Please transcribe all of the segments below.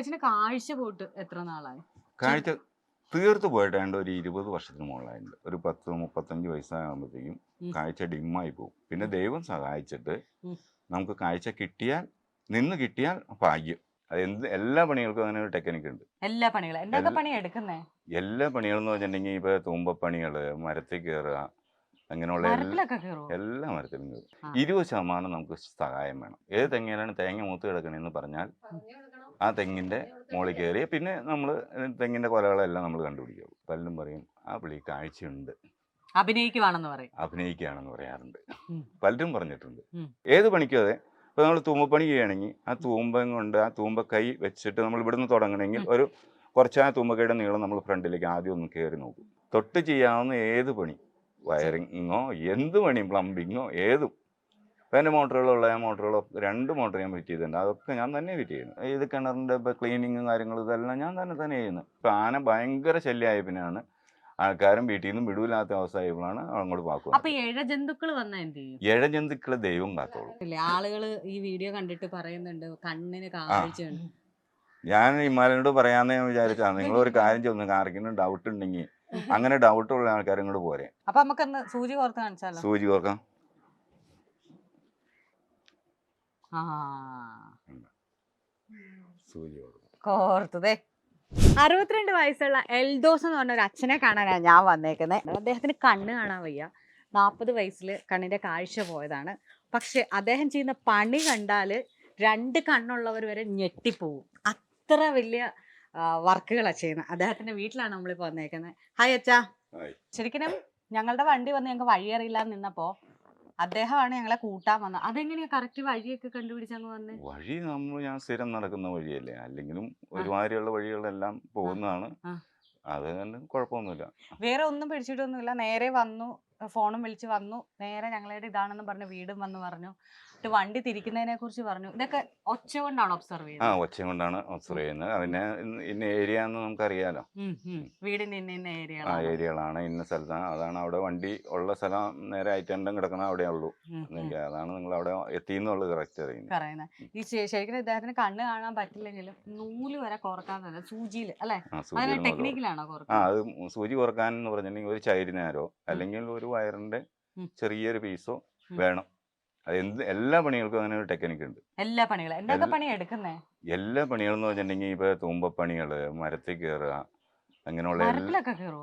അപ്പച്ചന് കാഴ്ച പോയിട്ട് എത്ര നാളായി? കാഴ്ച തീർത്ത് പോയിട്ടാണ്ട് ഒരു ഇരുപത് വർഷത്തിന് മുകളിലായിട്ടുണ്ട്. ഒരു പത്ത് മുപ്പത്തഞ്ച് വയസ്സാകുമ്പോഴത്തേക്കും കാഴ്ച ഡിമ്മായി പോകും. പിന്നെ ദൈവം സഹായിച്ചിട്ട് നമുക്ക് കാഴ്ച കിട്ടിയാൽ നിന്ന് കിട്ടിയാൽ ഭാഗ്യം. അത് എന്ത് എല്ലാ പണികൾക്കും അങ്ങനെ ഒരു ടെക്നിക്ക് ഉണ്ട്. എല്ലാ പണികളും. എന്തൊക്കെ എല്ലാ- പണി എടുക്കുന്നേ? എല്ലാ പണികളെന്ന് വെച്ചിട്ടുണ്ടെങ്കിൽ ഇപ്പൊ തൂമ്പപ്പണികൾ മരത്തിൽ കയറുക അങ്ങനെയുള്ള എല്ലാ മരത്തിലും കയറും. ഇരുപത് ശതമാനം നമുക്ക് സഹായം വേണം. ഏത് തെങ്ങിലാണ് തേങ്ങ മൂത്ത് കിടക്കണെന്ന് പറഞ്ഞാൽ ആ തെങ്ങിന്റെ മുകളിൽ കയറി പിന്നെ നമ്മൾ തെങ്ങിന്റെ കൊലകളെല്ലാം നമ്മൾ കണ്ടുപിടിക്കും. പലരും പറയും ആ പുള്ളി കാഴ്ചയുണ്ട്. അഭിനയിക്കുവാണെന്ന് പറയും. അഭിനയിക്കുകയാണെന്ന് പറയാറുണ്ട്. പലരും പറഞ്ഞിട്ടുണ്ട്. ഏത് പണിക്കും അതെ. ഇപ്പോൾ നമ്മൾ തൂമ്പപ്പണി ചെയ്യുകയാണെങ്കിൽ ആ തൂമ്പം കൊണ്ട് ആ തൂമ്പ കൈ വെച്ചിട്ട് നമ്മൾ ഇവിടുന്ന് തുടങ്ങണമെങ്കിൽ ഒരു കുറച്ച് ആ തൂമ്പക്കൈയുടെ നീളം നമ്മൾ ഫ്രണ്ടിലേക്ക് ആദ്യം ഒന്ന് കയറി നോക്കും. തൊട്ട് ചെയ്യാവുന്ന ഏത് പണി? വയറിങ്ങോ എന്ത് പണിയും പ്ലംബിങ്ങോ ഏതും. എന്റെ മോട്ടറുകളുള്ള ഞാൻ മോട്ടറുകളോ രണ്ട് മോട്ടർ ഞാൻ ഫിറ്റ് ചെയ്തിട്ടുണ്ട്. അതൊക്കെ ഞാൻ തന്നെ ഫിറ്റ് ചെയ്യുന്നു. ഇത് കിണറിന്റെ ഇപ്പോൾ ക്ലീനിങ്ങും കാര്യങ്ങളും ഇതെല്ലാം ഞാൻ തന്നെ തന്നെ ചെയ്യുന്നത് ഇപ്പം ആന ഭയങ്കര ശല്യമായ പിന്നെയാണ് ആൾക്കാരും വീട്ടിൽ നിന്നും വിടൂലാത്ത അവസ്ഥ ആയപ്പോഴാണ് അങ്ങോട്ട് പാക്കുക അപ്പൊ ഇഴജന്തുക്കൾ വന്നാ എന്ത് ചെയ്യും? ഇഴജന്തുക്കളെ ദൈവം കാത്തോളൂ. ആളുകൾ ആളുകൾ ഈ വീഡിയോ കണ്ടിട്ട് പറയുന്നുണ്ട് കണ്ണിന് കാഴ്ചയുണ്ട്. ഞാൻ ഇമാലിനോട് പറയാന്ന് ഞാൻ വിചാരിച്ചാണ് നിങ്ങൾ ഒരു കാര്യം ചെയ്യുന്നു ആർക്കെങ്കിലും ഡൗട്ട് ഉണ്ടെങ്കിൽ അങ്ങനെ ഡൗട്ട് ഉള്ള ആൾക്കാരും ഇങ്ങോട്ട് പോരെ. അപ്പൊ നമുക്കൊന്ന് സൂചി കോർത്ത് കാണിച്ചാലോ? സൂചി ഓർക്കാം ആ സൂചി ഓർക്കാം കോർത്തതേ. അറുപത്തിരണ്ട് വയസ്സുള്ള എൽദോസ് എന്ന് പറഞ്ഞ ഒരു അച്ഛനെ കാണാനാണ് ഞാൻ വന്നേക്കുന്നത് അദ്ദേഹത്തിന് കണ്ണ് കാണാൻ വയ്യ. നാൽപ്പത് വയസ്സിൽ കണ്ണിന്റെ കാഴ്ച പോയതാണ്. പക്ഷെ അദ്ദേഹം ചെയ്യുന്ന പണി കണ്ടാൽ രണ്ട് കണ്ണുള്ളവർ വരെ ഞെട്ടിപ്പോവും. അത്ര വലിയ വർക്കുകളാണ് ചെയ്യുന്നത് അദ്ദേഹത്തിന്റെ വീട്ടിലാണ് നമ്മളിപ്പോൾ വന്നേക്കുന്നത് ഹായ് അച്ഛാ. ശരിക്കും ഞങ്ങളുടെ വണ്ടി വന്ന് ഞങ്ങൾക്ക് വഴിയറിയില്ല നിന്നപ്പോ അദ്ദേഹമാണ് ഞങ്ങളെ കൂട്ടാൻ വന്നത്. അതെങ്ങനെയാ കറക്റ്റ് വഴിയൊക്കെ കണ്ടുപിടിച്ചങ്ങ് വന്ന്? വഴി നമ്മൾ ഞാൻ സ്ഥിരം നടക്കുന്ന വഴിയല്ലേ. അല്ലെങ്കിലും ഒരുമാതിരിയുള്ള വഴികളെല്ലാം പോകുന്നതാണ്. അത് കുഴപ്പമൊന്നുമില്ല. വേറെ ഒന്നും പിടിച്ചിട്ടൊന്നുമില്ല. നേരെ വന്നു. ഫോണും വിളിച്ച് വന്നു. നേരെ ഞങ്ങളുടെ ഇതാണെന്ന് പറഞ്ഞു വീടും വന്ന് പറഞ്ഞു. എന്നിട്ട് വണ്ടി തിരിക്കുന്നതിനെ കുറിച്ച് പറഞ്ഞു. ഇതൊക്കെ ഒച്ച കൊണ്ടാണ് ഒബ്സർവ് ചെയ്യുന്നത്? ആ ഒച്ച കൊണ്ടാണ് ഒബ്സർവ് ചെയ്യുന്നത്. അതിനെ ഇന്ന- ഏരിയ എന്ന് നമുക്കറിയാലോ. വീടിന്റെ ഇന്ന ഇന്ന ആ ഏരിയകളാണ്. ഇന്ന സ്ഥലത്താണ് അതാണ് അവിടെ വണ്ടി ഉള്ള സ്ഥലം നേരെ ഐറ്റണ്ടം കിടക്കുന്ന അവിടെ ഉള്ളൂ. അതാണ് നിങ്ങൾ അവിടെ എത്തിയെന്നുള്ളത് കറക്റ്റ് അറിയുന്നത്. ഈ ശരിക്കും ഇദ്ദേഹത്തിന് കണ്ണ് കാണാൻ പറ്റില്ലെങ്കിലും നൂൽ വരെ കുറയ്ക്കാൻ സൂചിയിൽ അല്ലെ? ടെക്നിക്കിലാണോ ആ അത് സൂചി കുറയ്ക്കാൻ എന്ന് പറഞ്ഞിട്ടുണ്ടെങ്കിൽ ഒരു ചൈരിനാരോ അല്ലെങ്കിൽ ഒരു വയറിന്റെ ചെറിയൊരു പീസോ വേണം. അത് എന്ത് എല്ലാ പണികൾക്കും അങ്ങനെ ഒരു ടെക്നിക്ക് ഉണ്ട്. എല്ലാ പണികളും. എന്തൊക്കെ പണി എടുക്കുന്നേ? എല്ലാ പണികളെന്ന് വെച്ചിട്ടുണ്ടെങ്കിൽ ഇപ്പൊ തൂമ്പപ്പണികൾ മരത്തിൽ കയറുക അങ്ങനെയുള്ള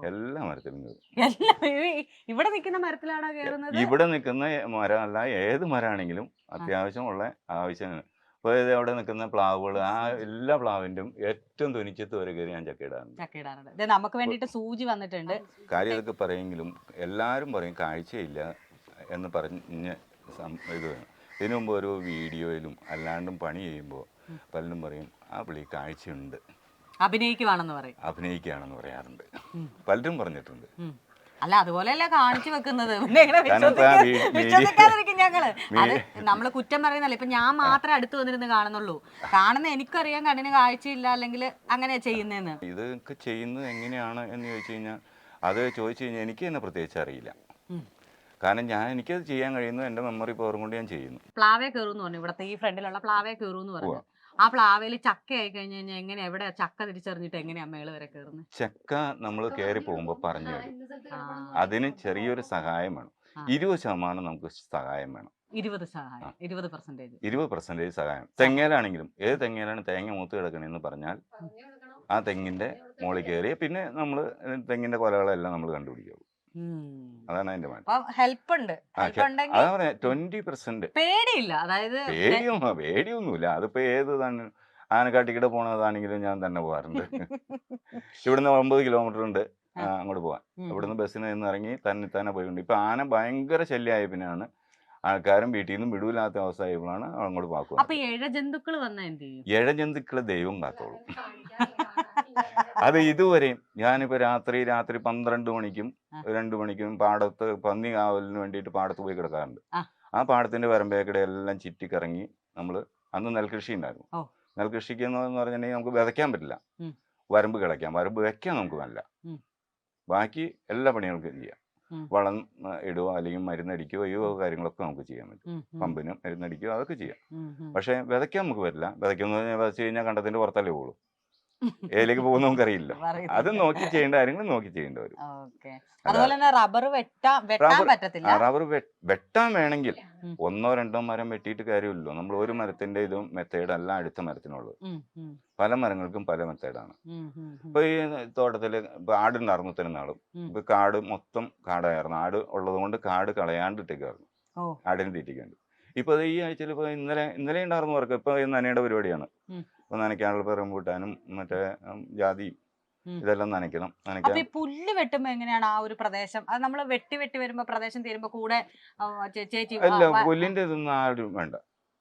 എല്ലാ മരത്തിലും കയറും. ഇവിടെ നിൽക്കുന്ന മരത്തിലാണോ കയറുന്നത്? ഇവിടെ നിൽക്കുന്ന മരം അല്ല ഏത് മരമാണെങ്കിലും അത്യാവശ്യമുള്ള ആവശ്യമാണ് ഇപ്പോൾ ഇത് അവിടെ നിൽക്കുന്ന പ്ലാവുകൾ ആ എല്ലാ പ്ലാവിന്റെയും ഏറ്റവും തുനിച്ചത്ത് വരെ കയറി ഞാൻ ചക്കയിടാറുണ്ട് ചക്കയിടാറുണ്ട് ഇത് നമുക്ക് വേണ്ടിയിട്ട് സൂചി വന്നിട്ടുണ്ട്. കാര്യം ഇതൊക്കെ പറയെങ്കിലും എല്ലാവരും പറയും കാഴ്ചയില്ല എന്ന് പറഞ്ഞ് ഇത് വേണം. ഇതിനു മുമ്പ് ഓരോ വീഡിയോയിലും അല്ലാണ്ടും പണി ചെയ്യുമ്പോൾ പലരും പറയും ആ പുള്ളി കാഴ്ചയുണ്ട്. അഭിനയിക്കുവാണെന്ന് പറയും. അഭിനയിക്കുകയാണെന്ന് പറയാറുണ്ട്. പലരും പറഞ്ഞിട്ടുണ്ട്. അല്ല അതുപോലെയല്ല കാണിച്ചു വെക്കുന്നത്. പിന്നെ എങ്ങനെ വിശ്വസിക്കാതിരിക്കും ഞങ്ങൾ. അത് നമ്മൾ കുറ്റം പറയുന്നല്ല ഇപ്പൊ ഞാൻ മാത്രമേ അടുത്ത് വന്നിരുന്ന് കാണുന്നുള്ളൂ. കാണുന്ന എനിക്കറിയാം കണ്ണിന് കാഴ്ചയില്ല അല്ലെങ്കിൽ അങ്ങനെ ചെയ്യുന്നതെന്ന്. ഇതൊക്കെ ചെയ്യുന്നത് എങ്ങനെയാണ് എന്ന് ചോദിച്ചു കഴിഞ്ഞാൽ അത് ചോദിച്ചു കഴിഞ്ഞാൽ എനിക്ക് തന്നെ പ്രത്യേകിച്ച് അറിയില്ല. കാരണം ഞാൻ എനിക്കത് ചെയ്യാൻ കഴിയുന്നു എന്റെ മെമ്മറി പവർ കൊണ്ട് ഞാൻ ചെയ്യുന്നു. പ്ലാവേ കയറും പറഞ്ഞു. ഇവിടത്തെ ഈ ഫ്രണ്ടിലുള്ള പ്ലാവേ കയറും പറഞ്ഞു. ആ പ്ലാവയിൽ ചക്ക ആയി കഴിഞ്ഞു കഴിഞ്ഞാൽ എങ്ങനെ എവിടെ ചക്ക തിരിച്ചറിഞ്ഞിട്ട് എങ്ങനെ മേൾ വരെ കയറുന്നത് ചക്ക നമ്മൾ കയറി പോകുമ്പോൾ പറഞ്ഞു തരും. അതിന് ചെറിയൊരു സഹായം വേണം. ഇരുപത് ശതമാനം നമുക്ക് സഹായം വേണം. ഇരുപത് സഹായം ഇരുപത് പെർസെന്റേജ് ഇരുപത് പെർസെന്റേജ് സഹായം. തെങ്ങേലാണെങ്കിലും ഏത് തെങ്ങേലാണ് തേങ്ങ മൂത്ത് കിടക്കണമെന്ന് പറഞ്ഞാൽ ആ തെങ്ങിന്റെ മുകളിൽ കയറി പിന്നെ നമ്മൾ തെങ്ങിന്റെ കൊലകളെല്ലാം നമ്മൾ കണ്ടുപിടിക്കും അതാണ് അതിന്റെ ഹെൽപ്പ് ഉണ്ട് അതാ പറയാ ട്വന്റി പെർസെന്റ് പേടിയില്ല. അതായത് പേടിയൊന്നും പേടിയൊന്നുമില്ല. അതിപ്പോ ഏത് തന്നെ ആനക്കാട്ടിക്കിടെ പോണതാണെങ്കിലും ഞാൻ തന്നെ പോകാറുണ്ട്. ഇവിടുന്ന് ഒമ്പത് കിലോമീറ്റർ ഉണ്ട്. അങ്ങോട്ട് പോകാൻ. ഇവിടുന്ന് ബസ്സിന് നിന്ന് ഇറങ്ങി തന്നെ തന്നെ പോയിട്ടുണ്ട്. ഇപ്പൊ ആന ഭയങ്കര ശല്യമായ പിന്നെയാണ് ആൾക്കാരും വീട്ടിൽ നിന്നും വിടൂലാത്ത അവസ്ഥ ആയപ്പോഴാണ് അങ്ങോട്ട് പാക്കുക അപ്പൊ എന്ത് ചെയ്യും? ഇഴജന്തുക്കളെ ദൈവം കാത്തോളും. അത് ഇതുവരെയും ഞാനിപ്പോ രാത്രി രാത്രി പന്ത്രണ്ട് മണിക്കും. രണ്ട് മണിക്കും പാടത്ത് പന്നി കാവലിന് വേണ്ടിയിട്ട് പാടത്ത് പോയി കിടക്കാറുണ്ട്. ആ. പാടത്തിന്റെ വരമ്പേക്കടെ എല്ലാം ചുറ്റിക്കറങ്ങി നമ്മൾ അന്ന് നെൽകൃഷി ഉണ്ടായിരുന്നു. നെൽകൃഷിക്ക് എന്ന് പറഞ്ഞിട്ടുണ്ടെങ്കിൽ നമുക്ക് വിതയ്ക്കാൻ പറ്റില്ല. വരമ്പ് കിളയ്ക്കാം. വരമ്പ് വെക്കാൻ നമുക്ക് നല്ല ബാക്കി എല്ലാ പണികൾക്കും ചെയ്യാം. വളം ഇടുക അല്ലെങ്കിൽ മരുന്നടിക്കുകയോ വക കാര്യങ്ങളൊക്കെ നമുക്ക് ചെയ്യാൻ പറ്റും. പമ്പിനും മരുന്നടിക്കുക മരുന്നടിക്കുകയോ അതൊക്കെ ചെയ്യാം. പക്ഷേ വിതയ്ക്കാൻ നമുക്ക് പറ്റില്ല. വിതയ്ക്കുന്ന വിതച്ച് കഴിഞ്ഞാൽ കണ്ടത്തിന്റെ പുറത്തല്ലേ പോകുള്ളൂ ഏതിലേക്ക് പോകുന്ന നമുക്കറിയില്ല അത് നോക്കി ചെയ്യേണ്ട കാര്യങ്ങൾ നോക്കി ചെയ്യേണ്ടി വരും. അതുപോലെ തന്നെ റബ്ബർ വെട്ടാ വെട്ടാൻ പറ്റത്തില്ല. റബ്ബർ വെട്ടാൻ വേണമെങ്കിൽ ഒന്നോ രണ്ടോ മരം വെട്ടിയിട്ട് കാര്യമില്ലല്ലോ. നമ്മൾ ഒരു മരത്തിന്റെ ഇതും മെത്തേഡ് അല്ല അടുത്ത മരത്തിനുള്ളത്. പല മരങ്ങൾക്കും പല മെത്തേഡാണ്. ഇപ്പൊ ഈ തോട്ടത്തിൽ ഇപ്പൊ ആടുണ്ടായിരുന്നു ഇത്തരം നാളും. ഇപ്പൊ കാട് മൊത്തം കാടായിരുന്നു. ആട് ഉള്ളത് കൊണ്ട് കാട് കളയാണ്ട് ആടിനെ തീറ്റിക്കാണ്ട്. ഇപ്പൊ ഈ ആഴ്ചയിൽ ഇപ്പൊ ഇന്നലെ ഇന്നലെ ഉണ്ടായിരുന്നു അവർക്ക് ഇപ്പൊ നനയുടെ പരിപാടിയാണ്. ഇപ്പൊ നനയ്ക്കാനുള്ള കൂട്ടാനും മറ്റേ ജാതി ഇതെല്ലാം നനയ്ക്കണം. നനയ്ക്കാൻ പുല്ല് വെട്ടുമ്പോ എങ്ങനെയാണ് ആ ഒരു പ്രദേശം? അത് നമ്മൾ വെട്ടി വെട്ടി വരുമ്പോ പ്രദേശം തീരുമ്പോ കൂടെ ചേച്ചി അല്ല പുല്ലിന്റെ ഇതൊന്നും ആരും വേണ്ട.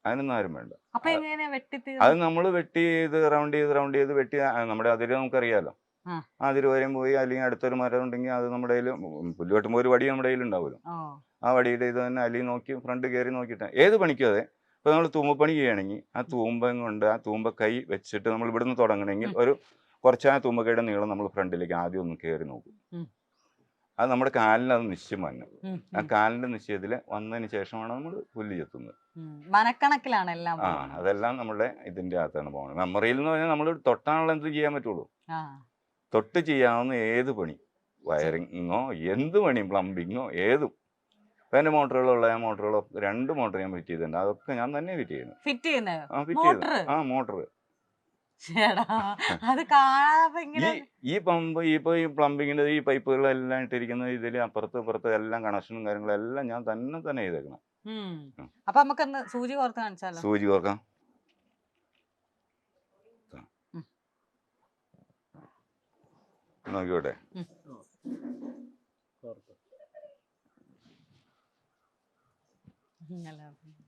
അതിനൊന്നും ആരും വേണ്ട. അപ്പൊ എങ്ങനെയാ വെട്ടി അത് നമ്മൾ വെട്ടി ചെയ്ത് റൗണ്ട് ചെയ്ത് റൗണ്ട് ചെയ്ത് വെട്ടി നമ്മുടെ അതിര് നമുക്കറിയാലോ. ആ. അതിര് വരെയും പോയി അല്ലെങ്കിൽ അടുത്തൊരു മരം ഉണ്ടെങ്കിൽ അത് നമ്മുടെ കയ്യിൽ പുല്ല് വെട്ടുമ്പോൾ ഒരു വടി നമ്മുടെ കയ്യിൽ ഉണ്ടാവുമല്ലോ ആ വടിയുടെ ഇത് തന്നെ അല്ലെങ്കിൽ നോക്കി ഫ്രണ്ട് കയറി നോക്കിയിട്ട് ഏത് പണിക്കും അതെ? ഇപ്പൊ നമ്മൾ തൂമ്പപ്പണി ചെയ്യുകയാണെങ്കിൽ ആ തൂമ്പം കൊണ്ട് ആ തൂമ്പ കൈ വെച്ചിട്ട് നമ്മൾ ഇവിടുന്ന് തുടങ്ങണമെങ്കിൽ ഒരു കുറച്ച് ആ തൂമ്പക്കൈയുടെ നീളം നമ്മൾ ഫ്രണ്ടിലേക്ക് ആദ്യം ഒന്ന് കയറി നോക്കും. അത് നമ്മുടെ കാലിന് അത് നിശ്ചയം വന്നു ആ കാലിന്റെ നിശ്ചയത്തിൽ വന്നതിന് ശേഷമാണ് നമ്മൾ പുല്ല് ചെത്തുന്നത്. മനക്കണക്കിലാണ് എല്ലാം ആ അതെല്ലാം നമ്മുടെ ഇതിന്റെ അകത്താണ് പോകുന്നത്. മെമ്മറിയിൽ എന്ന് പറഞ്ഞാൽ നമ്മൾ തൊട്ടാണല്ലോ എന്ത് ചെയ്യാൻ പറ്റുള്ളൂ? തൊട്ട് ചെയ്യാവുന്ന ഏത് പണി? വയറിങ്ങോ എന്ത് പണിയും പ്ലംബിങ്ങോ ഏതും. എന്റെ മോട്ടറുകളുള്ള ഞാൻ മോട്ടറുകളോ രണ്ട് മോട്ടർ ഞാൻ ഫിറ്റ് ചെയ്തിട്ടുണ്ട്. അതൊക്കെ ഞാൻ തന്നെ ഫിറ്റ് ചെയ്യുന്നത് ഫിറ്റ് ചെയ്യുന്നത് ആ ഫിറ്റ് ചെയ്തു. ആ മോട്ടർ അത് കാണാതെ ഈ ഇങ്ങനെ ഈ പമ്പ് ഇപ്പൊ ഈ പ്ലംബിങ്ങിന്റെ ഈ പൈപ്പുകളെല്ലാം ഇട്ടിരിക്കുന്ന ഇതിൽ അപ്പുറത്ത് ഇപ്പുറത്ത് എല്ലാം കണക്ഷനും കാര്യങ്ങളും എല്ലാം ഞാൻ തന്നെ തന്നെ ചെയ്തേക്കണം. അപ്പൊ നമുക്ക് സൂചി കോർത്ത് കാണിച്ചാലോ? സൂചി കോർക്കാം. നോക്കിയോട്ടെ നോക്കിക്കോട്ടെ. ഇങ്ങനെ.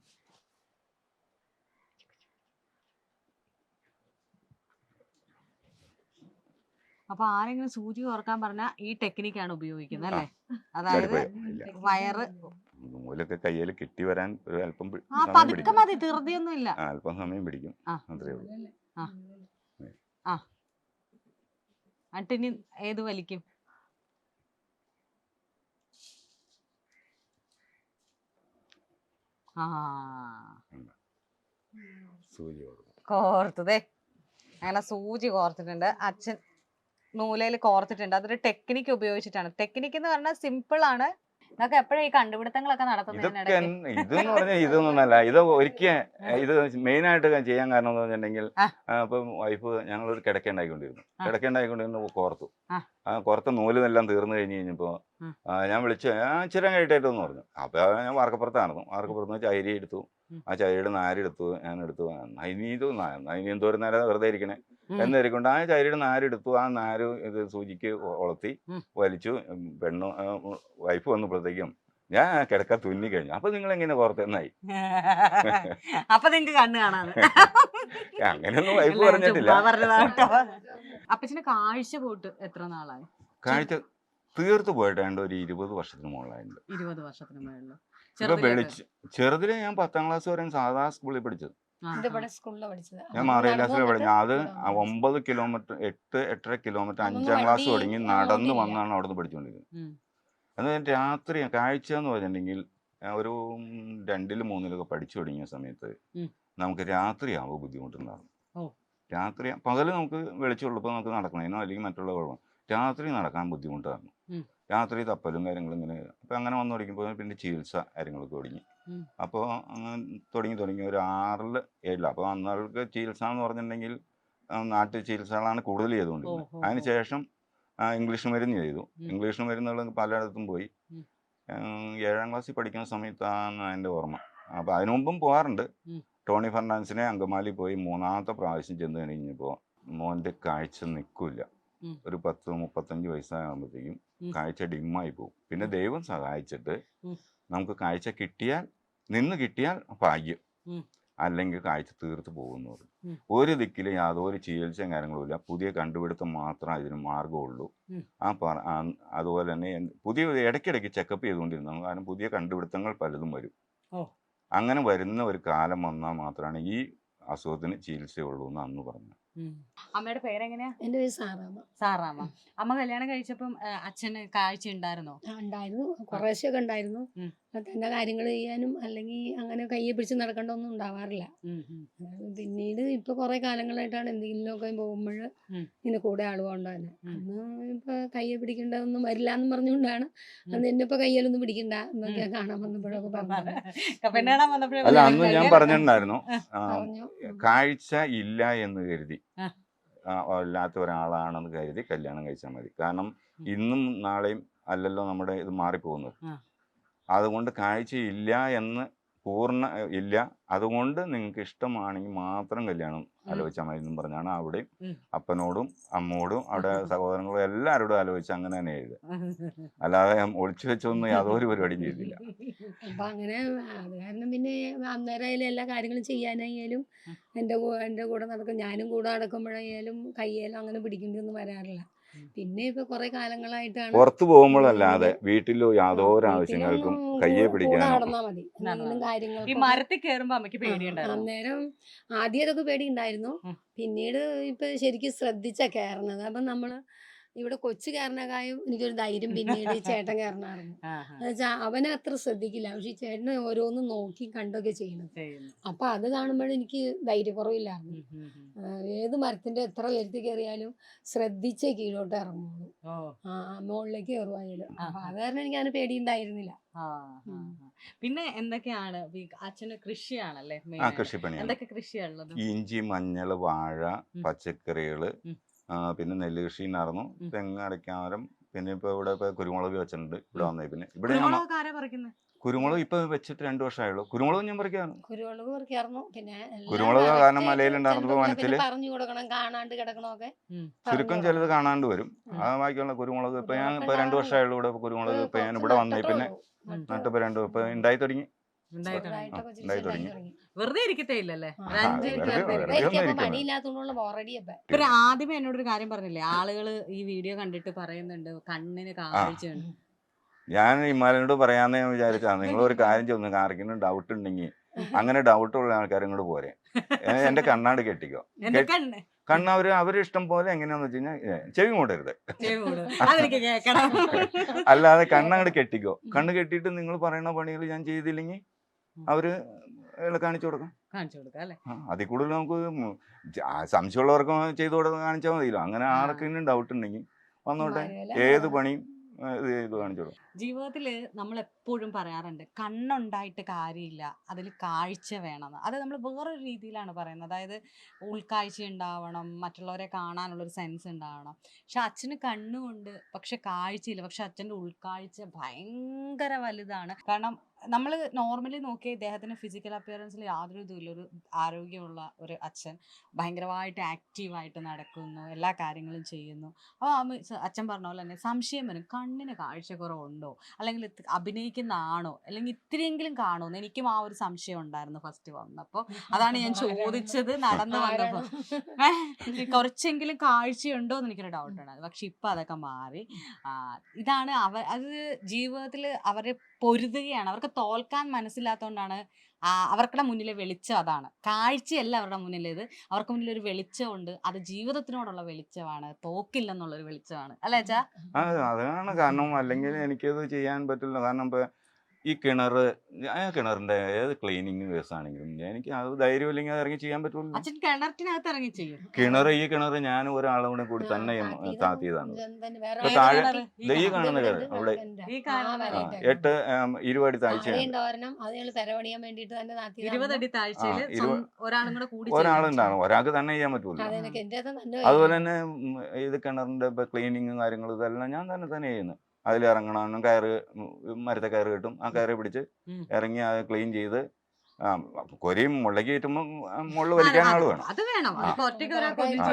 അപ്പൊ ആരെങ്കിലും സൂചി ഓർക്കാൻ പറഞ്ഞാൽ ഈ ടെക്നിക്കാണ് ഉപയോഗിക്കുന്നത് അല്ലേ? അതായത്. വയറ് നൂലൊക്കെ കയ്യിൽ കിട്ടി വരാൻ ഒരു അല്പം ആ പതുക്കെ പിടിക്കും. മതി ധൃതിയൊന്നും ഇല്ല. അല്പം സമയം പിടിക്കും. ആ. അത്രേ ഉള്ളൂ. എന്നിട്ട് ഇനി ഏത് വലിക്കും? സൂചി കോർത്തതേ. അങ്ങനെ സൂചി കോർത്തിട്ടുണ്ട്. അച്ഛൻ നൂലയിൽ കോർത്തിട്ടുണ്ട്. അതൊരു ടെക്നിക്ക് ഉപയോഗിച്ചിട്ടാണ്. ടെക്നിക്ക് എന്ന് പറഞ്ഞാൽ സിമ്പിൾ ആണ്. ഇതൊക്കെ എപ്പോഴും ഈ കണ്ടുപിടുത്തങ്ങളൊക്കെ ഇതൊക്കെ എൻ- ഇതെന്ന് പറഞ്ഞാൽ ഇതൊന്നല്ല ഇത് ഒരിക്കൽ ഇത് മെയിൻ ആയിട്ട് ചെയ്യാൻ കാരണം എന്ന് പറഞ്ഞിട്ടുണ്ടെങ്കിൽ ഇപ്പം വൈഫ് ഞങ്ങളൊരു കിടക്ക ഉണ്ടായിക്കൊണ്ടിരുന്നു ആ. കിടക്ക ഉണ്ടായിക്കൊണ്ടിരുന്ന കോർത്തു ആ. കുറത്ത നൂലെല്ലാം തീർന്നു കഴിഞ്ഞ് കഴിഞ്ഞപ്പോൾ. ഞാൻ വിളിച്ചു ഞാൻ ഇച്ചിരി കഴിട്ടായിട്ടെന്ന് പറഞ്ഞു അപ്പോൾ ഞാൻ വാർക്കപ്പുറത്തായിരുന്നു വാർക്കപ്പുറത്ത് വെച്ച് ചൈരി എടുത്തു. ആ ചൈരിയുടെ നാരെടുത്തു ഞാൻ എടുത്തു. ഇനി ഇത് ഇനി എന്തോരം നേരം വെറുതെ ഇരിക്കണേ. ഉം. എന്നിരിക്കൊണ്ട് ആ ചൈരിയുടെ നാരെടുത്തു ആ നാര് ഇത് സൂചിക്ക് ഉളത്തി ഒളത്തി വലിച്ചു. പെണ്ണ് വൈഫ് വന്നപ്പോഴത്തേക്കും ഞാൻ കിടക്ക തുന്നി കഴിഞ്ഞു. അപ്പൊ നിങ്ങൾ എങ്ങനെ പുറത്തെന്നായി അപ്പൊ നിങ്ങക്ക് കണ്ണു കാണാൻ അങ്ങനെയൊന്നും വൈഫ് പറഞ്ഞിട്ടില്ല. അപ്പച്ചന് കാഴ്ച പോയിട്ട് എത്ര നാളായി? കാഴ്ച തീർത്തു പോയിട്ടാണ്ട് ഒരു ഇരുപത് വർഷത്തിന് മുകളിലായിട്ടുണ്ട്. ഇരുപത് വർഷത്തിന് മുകളിൽ ഇപ്പൊ വെളിച്ച് ചെറുതിലെ ഞാൻ പത്താം ക്ലാസ് വരെ സാധാ സ്കൂളിൽ പഠിച്ചത്. ഞാൻ മാറിയ ക്ലാസ്സിലെ പഠിച്ചത്. അത് ഒമ്പത് കിലോമീറ്റർ എട്ട് എട്ടര കിലോമീറ്റർ അഞ്ചാം ക്ലാസ് തുടങ്ങി നടന്നു വന്നാണ് അവിടെ നിന്ന് പഠിച്ചുകൊണ്ടിരുന്നത് എന്നാൽ രാത്രി കാഴ്ച എന്ന് പറഞ്ഞിട്ടുണ്ടെങ്കിൽ ഒരു രണ്ടിലും മൂന്നിലൊക്കെ പഠിച്ചു തുടങ്ങിയ സമയത്ത് നമുക്ക് രാത്രിയാവും ബുദ്ധിമുട്ടുണ്ടാകും ഓ. രാത്രി പകൽ നമുക്ക് വെളിച്ചമുള്ളപ്പോൾ നമുക്ക് നടക്കണേനോ അല്ലെങ്കിൽ മറ്റുള്ള കുഴപ്പം. രാത്രി നടക്കാൻ ബുദ്ധിമുട്ടാണ്. രാത്രി തപ്പലും കാര്യങ്ങളും ഇങ്ങനെ അപ്പം അങ്ങനെ വന്നു തുടങ്ങിയപ്പോൾ പിന്നെ ചികിത്സ കാര്യങ്ങളൊക്കെ തുടങ്ങി. അപ്പോൾ അങ്ങനെ തുടങ്ങി തുടങ്ങി. ഒരു ആറിൽ ഏഴിൽ അപ്പോൾ അന്നാൾക്ക് ചികിത്സ എന്ന് പറഞ്ഞിട്ടുണ്ടെങ്കിൽ നാട്ടിൽ നാട്ടു ചികിത്സകളാണ് കൂടുതൽ ചെയ്തുകൊണ്ടിരുന്നത്. അതിനുശേഷം അതിന് ശേഷം ഇംഗ്ലീഷ് മരുന്ന് ചെയ്തു. ഇംഗ്ലീഷ് മരുന്നുകൾ പലയിടത്തും പോയി. ഏഴാം ക്ലാസ്സിൽ പഠിക്കുന്ന സമയത്താണ് എന്റെ ഓർമ്മ. അപ്പോൾ അതിനുമുമ്പും പോകാറുണ്ട് ടോണി ഫെർണാൻസിനെ അങ്കമാലി പോയി മൂന്നാമത്തെ പ്രാവശ്യം ചെന്ന് കഴിഞ്ഞപ്പോൾ മോന്റെ കാഴ്ച നിൽക്കില്ല. ഒരു പത്ത് മുപ്പത്തഞ്ച് വയസ്സാകുമ്പോഴത്തേക്കും. കാഴ്ച ഡിമ്മായി പോകും. പിന്നെ ദൈവം സഹായിച്ചിട്ട് നമുക്ക് കാഴ്ച കിട്ടിയാൽ നിന്ന് കിട്ടിയാൽ ഭാഗ്യം. അല്ലെങ്കിൽ കാഴ്ച തീർത്ത് പോകുന്നു ഒരു ദിക്കിലും യാതൊരു ചികിത്സയും കാര്യങ്ങളും ഇല്ല. പുതിയ കണ്ടുപിടുത്തം മാത്രം ഇതിന് മാർഗമുള്ളൂ ആ അതുപോലെ തന്നെ പുതിയ ഇടയ്ക്കിടയ്ക്ക് ചെക്കപ്പ് ചെയ്തുകൊണ്ടിരുന്നു. കാരണം പുതിയ കണ്ടുപിടുത്തങ്ങൾ പലതും വരും. അങ്ങനെ വരുന്ന ഒരു കാലം വന്നാൽ മാത്രമാണ് ഈ അസുഖത്തിന് ചികിത്സയുള്ളൂ എന്ന് അന്ന് പറഞ്ഞു അമ്മയുടെ പേരെങ്ങനെയാ? എന്റെ പേര് സാറാമ്മ. സാറാമ്മ. അമ്മ കല്യാണം കഴിച്ചപ്പം അച്ഛന് കാഴ്ച ഉണ്ടായിരുന്നോ ഉണ്ടായിരുന്നു. കുറേശ്ശൊക്കെ ഉണ്ടായിരുന്നു. ഉം. തന്റെ കാര്യങ്ങൾ ചെയ്യാനും അല്ലെങ്കിൽ അങ്ങനെ കയ്യെ പിടിച്ച് നടക്കേണ്ടൊന്നും ഉണ്ടാവാറില്ല. ഉം, ഉം. അത് പിന്നീട് ഇപ്പൊ കുറെ കാലങ്ങളായിട്ടാണ് എന്തെങ്കിലുമൊക്കെ പോകുമ്പോൾ. ഇങ്ങനെ കൂടെ ആളുകൊണ്ട് തന്നെ. അന്ന് ഇപ്പൊ കയ്യെ പിടിക്കേണ്ടതൊന്നും വരില്ല എന്ന് പറഞ്ഞുകൊണ്ടാണ്. അന്ന് എന്നെ ഇപ്പൊ കയ്യിലൊന്നും പിടിക്കണ്ട എന്നൊക്കെ കാണാൻ വന്നപ്പോഴൊക്കെ പറഞ്ഞു അല്ല അന്ന് ഞാൻ പറഞ്ഞിട്ടുണ്ടായിരുന്നു. കാഴ്ച ഇല്ല എന്ന് കരുതി. അല്ലാത്ത ഒരാളാണെന്ന് കരുതി കല്യാണം കഴിച്ചാൽ മതി. കാരണം ഇന്നും നാളെയും അല്ലല്ലോ നമ്മുടെ ഇത് മാറിപ്പോകുന്നത്. അതുകൊണ്ട് കാഴ്ചയില്ല എന്ന് പൂർണ ഇല്ല. അതുകൊണ്ട് നിങ്ങൾക്ക് ഇഷ്ടമാണെങ്കിൽ മാത്രം കല്യാണം ആലോചിച്ചാൽ മതി എന്നും പറഞ്ഞാണ് അവിടെ. അപ്പനോടും അമ്മോടും അവിടെ സഹോദരങ്ങളും എല്ലാവരോടും ആലോചിച്ച് അങ്ങനെ തന്നെ എഴുതുക. അല്ലാതെ ഒളിച്ചു വെച്ചൊന്നും യാതൊരു പരിപാടിയും ചെയ്തില്ല. അപ്പൊ അങ്ങനെ അത് കാരണം പിന്നെ അന്നേരം എല്ലാ കാര്യങ്ങളും ചെയ്യാനായാലും എന്റെ എന്റെ എന്റെ കൂടെ നടക്കും. ഞാനും കൂടെ നടക്കുമ്പോഴായാലും കയ്യേലും അങ്ങനെ പിടിക്കേണ്ടിയൊന്നും വരാറില്ല. ഉം. പിന്നെ ഇപ്പൊ കുറെ കാലങ്ങളായിട്ടാണ് പുറത്തു പോകുമ്പോഴല്ലാതെ വീട്ടിലോ യാതൊരു ആവശ്യങ്ങൾക്കും കയ്യെ പിടിക്കാനോ. നടന്നാ മതി. എന്തെങ്കിലും ഈ കാര്യങ്ങൾ മരത്തിൽ കയറുമ്പോ അമ്മയ്ക്ക് പേടിയുണ്ടായിരുന്നു? അന്നേരം ആദ്യം അതൊക്കെ പേടി ഉണ്ടായിരുന്നു ഉം. പിന്നീട് ഇപ്പൊ ശരിക്കും ശ്രദ്ധിച്ചാ കയറുന്നത് അപ്പൊ നമ്മൾ ഇവിടെ കൊച്ചു കാരണകായും എനിക്കൊരു ധൈര്യം പിന്നീട് ഈ ചേട്ടൻ കാരണമായിരുന്നു എന്നുവെച്ചാൽ അവനെ അത്ര ശ്രദ്ധിക്കില്ല. പക്ഷെ ഈ ചേട്ടന് ഓരോന്നും നോക്കി കണ്ടൊക്കെ ചെയ്യണത് ചെയ്യുന്നു. അപ്പൊ അത് കാണുമ്പോഴും എനിക്ക് ധൈര്യക്കുറവില്ലായിരുന്നു. ഏത് മരത്തിന്റെ എത്ര ഉയരത്തിൽ കയറിയാലും ശ്രദ്ധിച്ചേ കീഴോട്ട് ഇറങ്ങുള്ളൂ. ആ മുകളിലേക്ക് കയറുവായാലും അപ്പൊ അത് കാരണം എനിക്ക് അങ്ങനെ പേടിയുണ്ടായിരുന്നില്ല. പിന്നെ എന്തൊക്കെയാണ്? അച്ഛന് കൃഷിയാണല്ലേ എന്തൊക്കെ കൃഷിയാണുള്ളത് ഇഞ്ചി മഞ്ഞൾ വാഴ. പച്ചക്കറികൾ പിന്നെ നെല്ല് കൃഷി നടന്നു. തെങ്ങ് അടയ്ക്കാമരം പിന്നെ ഇപ്പൊ ഇവിടെ ഇപ്പൊ കുരുമുളക് വെച്ചിട്ടുണ്ട്. ഇവിടെ വന്നേ പിന്നെ ഇവിടെ ഞാൻ കുരുമുളക് ഇപ്പൊ വെച്ചിട്ട് രണ്ടു വർഷമായുള്ളൂ. കുരുമുളക് ഞാൻ പറിക്കാറ് കുരുമുളക് പറിക്കായിരുന്നു പിന്നെ എല്ലാം കുരുമുളക് correct കാരണം മലയിലുണ്ടായിരുന്നപ്പോ ചിലതൊക്കെ വനത്തിൽ. പറഞ്ഞു കൊടുക്കണം കാണാണ്ട് കിടക്കണമൊക്കെ ചുരുക്കം ചിലത് കാണാണ്ട് വരും. അത് ആ ബാക്കിയുള്ള കുരുമുളക് ഇപ്പൊ ഞാൻ ഇപ്പൊ രണ്ടു വർഷമായുള്ളൂ ഇവിടെ കുരുമുളക് ഇപ്പൊ ഞാൻ ഇവിടെ വന്നേ പിന്നെ നട്ടിപ്പോ രണ്ടു ഇപ്പൊ ഉണ്ടായി തുടങ്ങി. വെറുതെ ഇരിക്കത്തേ ഇല്ലല്ലേ? ഇവർ ആദ്യമേ എന്നോടൊരു കാര്യം പറഞ്ഞില്ലേ? ആളുകൾ ഈ വീഡിയോ കണ്ടിട്ട് പറയുന്നുണ്ട് കണ്ണിന് കാഴ്ചയുണ്ട് ഞാൻ ഇമാലിനോട് പറയാന്ന് ഞാൻ വിചാരിച്ചാണ് നിങ്ങൾ ഒരു കാര്യം ചെയ്യുന്നു ആർക്കെങ്കിലും ഡൗട്ട് ഉണ്ടെങ്കിൽ അങ്ങനെ ഡൗട്ട് ഉള്ള ആൾക്കാരും ഇങ്ങോട്ട് പോരെ. എന്റെ കണ്ണാട് കെട്ടിക്കോ. കണ്ണ്. അവർ അവരുടെ ഇഷ്ടം പോലെ എങ്ങനെയാന്ന് വെച്ച് കഴിഞ്ഞാൽ ചെവി മൂടരുത്. അല്ലാതെ കണ്ണങ്ങട് കെട്ടിക്കോ. കണ്ണ് കെട്ടിയിട്ട് നിങ്ങൾ പറയുന്ന പണികൾ ഞാൻ ചെയ്തില്ലെങ്കിൽ അവർ കാണിച്ചു കൊടുക്കാം. കാണിച്ചു കൊടുക്കാം അല്ലേ? അതിൽ കൂടുതൽ നമുക്ക് സംശയമുള്ളവർക്ക് ചെയ്തു കൊടുക്കാൻ കാണിച്ചാൽ മതിയല്ലോ. അങ്ങനെ. ആർക്കെങ്കിലും ഡൗട്ട് ഉണ്ടെങ്കിൽ വന്നോട്ടെ. ഏത് പണിയും ഇത് ചെയ്ത് കാണിച്ചു കൊടുക്കാം. ജീവിതത്തിൽ നമ്മൾ എപ്പോഴും പറയാറുണ്ട് കണ്ണുണ്ടായിട്ട് കാര്യമില്ല അതിൽ കാഴ്ച വേണമെന്ന്. അത് നമ്മൾ വേറൊരു രീതിയിലാണ് പറയുന്നത്. അതായത് ഉൾക്കാഴ്ച ഉണ്ടാവണം മറ്റുള്ളവരെ കാണാനുള്ളൊരു സെൻസ് ഉണ്ടാവണം. പക്ഷെ അച്ഛന് കണ്ണുകൊണ്ട് പക്ഷെ കാഴ്ചയില്ല. പക്ഷെ അച്ഛന്റെ ഉൾക്കാഴ്ച ഭയങ്കര വലുതാണ്. കാരണം നമ്മൾ നോർമലി നോക്കിയാൽ ഇദ്ദേഹത്തിന് ഫിസിക്കൽ അപ്പിയറൻസിൽ യാതൊരു ഇതുമില്ല ഒരു ആരോഗ്യമുള്ള ഒരു അച്ഛൻ ഭയങ്കരമായിട്ട് ആക്റ്റീവായിട്ട് നടക്കുന്നു എല്ലാ കാര്യങ്ങളും ചെയ്യുന്നു. അപ്പോൾ അച്ഛൻ പറഞ്ഞ പോലെ തന്നെ സംശയം വരും. കണ്ണിന് കാഴ്ചക്കുറവുണ്ടോ? അല്ലെങ്കിൽ അഭിനയിക്കുന്ന ആണോ അല്ലെങ്കിൽ ഇത്തിരിയെങ്കിലും കാണുമെന്ന് എനിക്കും ആ ഒരു സംശയം ഉണ്ടായിരുന്നു ഫസ്റ്റ് വന്നപ്പോൾ അതാണ് ഞാൻ ചോദിച്ചത് നടന്നു വന്നപ്പോൾ കുറച്ചെങ്കിലും കാഴ്ചയുണ്ടോ എന്ന് എനിക്കൊരു ഡൗട്ട് ഉണ്ടായിരുന്നു പക്ഷെ ഇപ്പം അതൊക്കെ മാറി. ഇതാണ് അവ അത് ജീവിതത്തിൽ അവരെ പൊരുതുകയാണ്. അവർക്ക് തോൽക്കാൻ മനസ്സിലാത്തതുകൊണ്ടാണ് ആ, അവർക്കുടെ മുന്നിലെ വെളിച്ചം അതാണ്. കാഴ്ചയല്ല അവരുടെ മുന്നിലേത്. അവർക്ക് മുന്നിൽ ഒരു വെളിച്ചമുണ്ട്. അത് ജീവിതത്തിനോടുള്ള വെളിച്ചമാണ്. തോക്കില്ലെന്നുള്ളൊരു വെളിച്ചമാണ്. അല്ലേ അച്ഛാ? അതാണ് കാരണം. അല്ലെങ്കിൽ എനിക്കത് ചെയ്യാൻ പറ്റില്ല. കാരണം ഇപ്പൊ ഈ കിണർ ആ കിണറിന്റെ ഏത് ക്ലീനിങ് കേസ് ആണെങ്കിലും എനിക്ക് അത് ധൈര്യം ഇല്ലെങ്കിൽ അത് ഇറങ്ങി ചെയ്യാൻ പറ്റുള്ളൂ. അച്ഛൻ കിണറ്റിനകത്ത് ഇറങ്ങി ചെയ്യും. കിണർ ഈ കിണർ ഞാൻ ഒരാളും കൂടെ കൂടി തന്നെ താത്തിയതാണ് ഇപ്പൊ താഴെ? ഈ ദേ ഈ കിണറ്. കാണുന്ന കിണർ അവിടെ ആ, എട്ട് ഉം, ഇരുപടി താഴ്ച ഉണ്ടാവരണം അത് ഞങ്ങൾ പെരപണിയാൻ വേണ്ടിട്ട് തന്നെ നാട്ടിൽ ഇരുപതടി താഴ്ചയിൽ ആ, ഇരുപത്- സ്വന്തം ഒരാളും കൂടെ കൂടി ഒരാളുണ്ടാണ് ഒരാൾക്ക് തന്നെ ചെയ്യാൻ പറ്റുള്ളൂ. അതെനിക്ക് എന്റെ തന്നെ അതുപോലെ തന്നെ ഉം, ഇത് കിണറിന്റെ ക്ലീനിങ് ക്ലീനിങ്ങും കാര്യങ്ങളും ഇതെല്ലാം ഞാൻ തന്നെ തന്നെ ചെയ്യുന്നു. അതിൽ ഇറങ്ങണം. കയറ് മരത്തെ കയറ് കിട്ടും. ആ കയറി പിടിച്ച് ഇറങ്ങി അത് ക്ലീൻ ചെയ്ത് കൊരിയും മുളകി കയറ്റുമ്പോൾ മുകളിൽ വലിക്കാൻ ആൾ വേണം.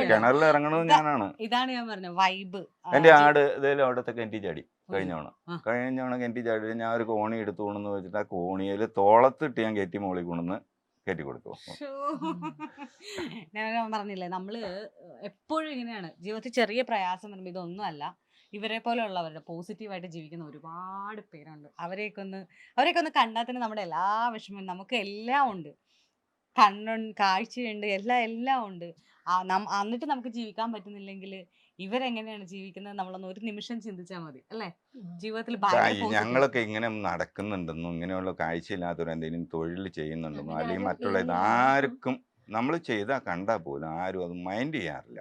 കിണറിൽ ഇറങ്ങണത് ഞാനാണ്. ഇതാണ് ഞാൻ പറഞ്ഞത് വൈബ് എന്റെ ആട് ഇതേലും അവിടത്തെ കെന്റി ചാടി കഴിഞ്ഞോണം. കഴിഞ്ഞവണ കെന്റി ചാടി ഞാൻ ഒരു കോണി എടുത്തു കൊണ്ടെന്ന് വെച്ചിട്ട് ആ കോണിയിൽ തോളത്തിട്ട് ഞാൻ കയറ്റി മുകളിൽ കൊണ്ടുവന്ന് കയറ്റി കൊടുത്തു. ഞാൻ പറഞ്ഞില്ലേ നമ്മൾ എപ്പോഴും ഇങ്ങനെയാണ്. ജീവിതത്തിൽ ചെറിയ പ്രയാസം വരുമ്പോൾ ഇതൊന്നും അല്ല. ഇവരെ പോലെയുള്ളവരുടെ പോസിറ്റീവായിട്ട് ജീവിക്കുന്ന ഒരുപാട് പേരുണ്ട്. അവരെയൊക്കെ ഒന്ന് അവരെയൊക്കെ ഒന്ന് കണ്ടാൽ തന്നെ നമ്മുടെ എല്ലാ വിഷമവും നമുക്ക് എല്ലാം ഉണ്ട്. കണ്ണുണ്ട് കാഴ്ചയുണ്ട് എല്ലാം എല്ലാം ഉണ്ട്. എന്നിട്ട് നമുക്ക് ജീവിക്കാൻ പറ്റുന്നില്ലെങ്കിൽ ഇവരെങ്ങനെയാണ് ജീവിക്കുന്നത് നമ്മളൊന്ന് ഒരു നിമിഷം ചിന്തിച്ചാൽ മതി അല്ലേ? ജീവിതത്തിൽ. ഞങ്ങളൊക്കെ ഇങ്ങനെ നടക്കുന്നുണ്ടെന്നും ഇങ്ങനെയുള്ള കാഴ്ചയില്ലാത്തവർ എന്തെങ്കിലും തൊഴിൽ ചെയ്യുന്നുണ്ടെന്നും അല്ലെങ്കിൽ മറ്റുള്ള ആർക്കും നമ്മൾ ചെയ്താൽ കണ്ടാൽ പോലും ആരും അത് മൈൻഡ് ചെയ്യാറില്ല.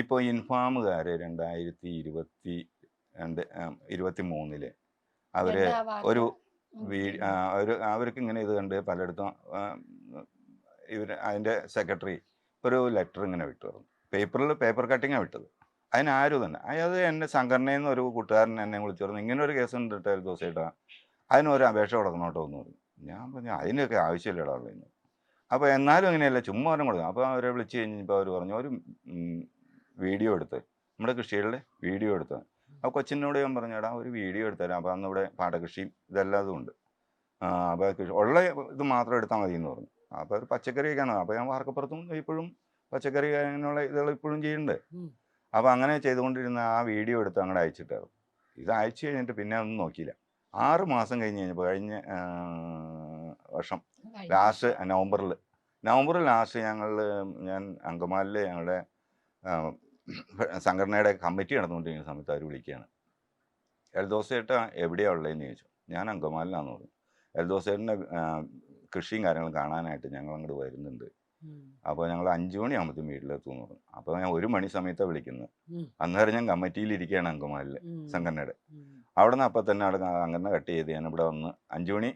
ഇപ്പോൾ ഇൻഫാമുകാർ രണ്ടായിരത്തി ഇരുപത്തി രണ്ട് ഇരുപത്തി മൂന്നിൽ അവർ ഒരു ഒരു അവർക്ക് ഇങ്ങനെ ഇത് കണ്ട് പലയിടത്തും ഇവർ അതിന്റെ സെക്രട്ടറി ഒരു ലെറ്റർ ഇങ്ങനെ വിട്ടു പറഞ്ഞു. പേപ്പറിൽ പേപ്പർ കട്ടിങ്ങാണ് വിട്ടത്. അതിനാരും തന്നെ അതായത് എന്റെ സംഘടനയിൽ നിന്ന് ഒരു കൂട്ടുകാരൻ എന്നെ വിളിച്ചു പറഞ്ഞു ഇങ്ങനെ ഒരു കേസ് ഉണ്ട് ഒരു ദിവസമായിട്ടാ അതിനൊരു അപേക്ഷ കൊടുക്കണോട്ടോ എന്ന് പറഞ്ഞു. ഞാൻ പറഞ്ഞു അതിനൊക്കെ ആവശ്യമില്ലടാ പറഞ്ഞു. അപ്പോൾ എന്നാലും അങ്ങനെയല്ല ചുമ്മാ ഒരെണ്ണം കൊടുക്കാം. അപ്പോൾ അവരെ വിളിച്ച് കഴിഞ്ഞപ്പോൾ അവർ പറഞ്ഞു ഒരു വീഡിയോ എടുത്ത് നമ്മുടെ കൃഷികളുടെ വീഡിയോ എടുത്ത് ആ കൊച്ചിനോട് ഞാൻ പറഞ്ഞു എടാ ഒരു വീഡിയോ എടുത്തുതരാം അപ്പോൾ അന്ന് ഇവിടെ പാടകൃഷിയും ഇതെല്ലാം ഉണ്ട്. അപ്പോൾ കൃഷി ഉള്ള ഇത് മാത്രം എടുത്താൽ മതി എന്ന് പറഞ്ഞു. അപ്പോൾ ഒരു പച്ചക്കറിയൊക്കെയാണ് അപ്പോൾ ഞാൻ വാർക്കപ്പുറത്തും ഇപ്പോഴും പച്ചക്കറി അങ്ങനെയുള്ള ഇതുകൾ ഇപ്പോഴും ചെയ്യുന്നുണ്ട്. അപ്പോൾ അങ്ങനെ ചെയ്തുകൊണ്ടിരുന്ന ആ വീഡിയോ എടുത്ത് അങ്ങോട്ട് അയച്ചിട്ടായിരുന്നു ഇത് അയച്ചു കഴിഞ്ഞിട്ട് പിന്നെ ഒന്നും നോക്കിയില്ല. ആറ് മാസം കഴിഞ്ഞ് കഴിഞ്ഞപ്പോൾ കഴിഞ്ഞ വർഷം ലാസ്റ്റ് നവംബറിൽ നവംബർ ലാസ്റ്റ് ഞങ്ങൾ ഞാൻ അങ്കമാലിൽ ഞങ്ങളുടെ സംഘടനയുടെ കമ്മിറ്റി നടന്നുകൊണ്ടിരിക്കുന്ന സമയത്ത് അവർ വിളിക്കുകയാണ്. എൽദോസേട്ട എവിടെയാണ് ഉള്ളതെന്ന് ചോദിച്ചു. ഞാൻ അങ്കമാലിലാന്ന് പറഞ്ഞു. എൽദോസേട്ടന്റെ കൃഷിയും കാര്യങ്ങളും കാണാനായിട്ട് ഞങ്ങൾ അങ്ങോട്ട് വരുന്നുണ്ട് അപ്പോൾ ഞങ്ങൾ അഞ്ച് മണിയാകുമ്പോഴത്തേക്കും വീട്ടിലെത്തുമെന്ന് പറഞ്ഞു. അപ്പോൾ ഞാൻ ഒരു മണി സമയത്താണ് വിളിക്കുന്നത്. അന്നേരം ഞാൻ കമ്മിറ്റിയിൽ ഇരിക്കുകയാണ് അങ്കമാലിൽ. സംഘടനയുടെ. അവിടെ നിന്ന് അപ്പം തന്നെ അവിടെ അങ്ങനെ കട്ട് ചെയ്ത് ഞാൻ ഇവിടെ വന്ന് അഞ്ചു മണി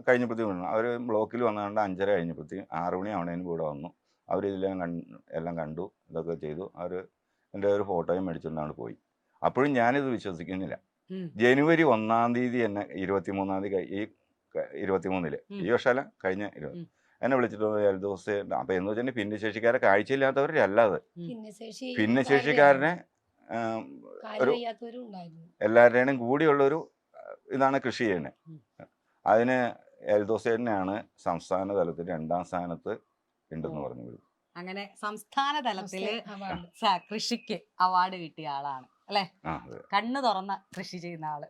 കഴിഞ്ഞപ്പോഴത്തേക്കും അവർ ബ്ലോക്കിൽ വന്നുകൊണ്ട് അഞ്ചര കഴിഞ്ഞപ്പോഴത്തേക്കും ആറ് മണി ആവണേനും കൂടെ വന്നു. അവർ ഇതെല്ലാം കണ്ട് എല്ലാം കണ്ടു ഇതൊക്കെ ചെയ്തു. അവർ എന്റെ ഒരു ഫോട്ടോയും മേടിച്ചുകൊണ്ടാണ് പോയി. അപ്പോഴും ഞാനിത് വിശ്വസിക്കുന്നില്ല. ജനുവരി ഒന്നാം തീയതി എന്നെ ഇരുപത്തി മൂന്നാം തീയതി ഈ ഇരുപത്തി മൂന്നിൽ ഈ വർഷമല്ല കഴിഞ്ഞ ഇരുപത്. എന്നെ വിളിച്ചിട്ട് ഏഴ് ദിവസത്തെ അപ്പം എന്ന് വെച്ചിട്ടുണ്ടെങ്കിൽ ഭിന്നശേഷിക്കാരെ കാഴ്ചയില്ലാത്തവരല്ല അല്ലാതെ ഭിന്നശേഷി ഭിന്നശേഷിക്കാരനെ ഒരു- എല്ലാവരുടെയും കൂടിയുള്ളൊരു ഇതാണ് കൃഷി ചെയ്യുന്നത്. അതിന് എൽദോസേനാണ് സംസ്ഥാന തലത്തിൽ രണ്ടാം സ്ഥാനത്ത് ഉണ്ടെന്ന്. പറഞ്ഞു അങ്ങനെ സംസ്ഥാന തലത്തിൽ അവാർഡ്. കൃഷിക്ക് അവാർഡ് കിട്ടിയ ആളാണ് അല്ലെ? കണ്ണു തുറന്ന കൃഷി ചെയ്യുന്ന ആൾ.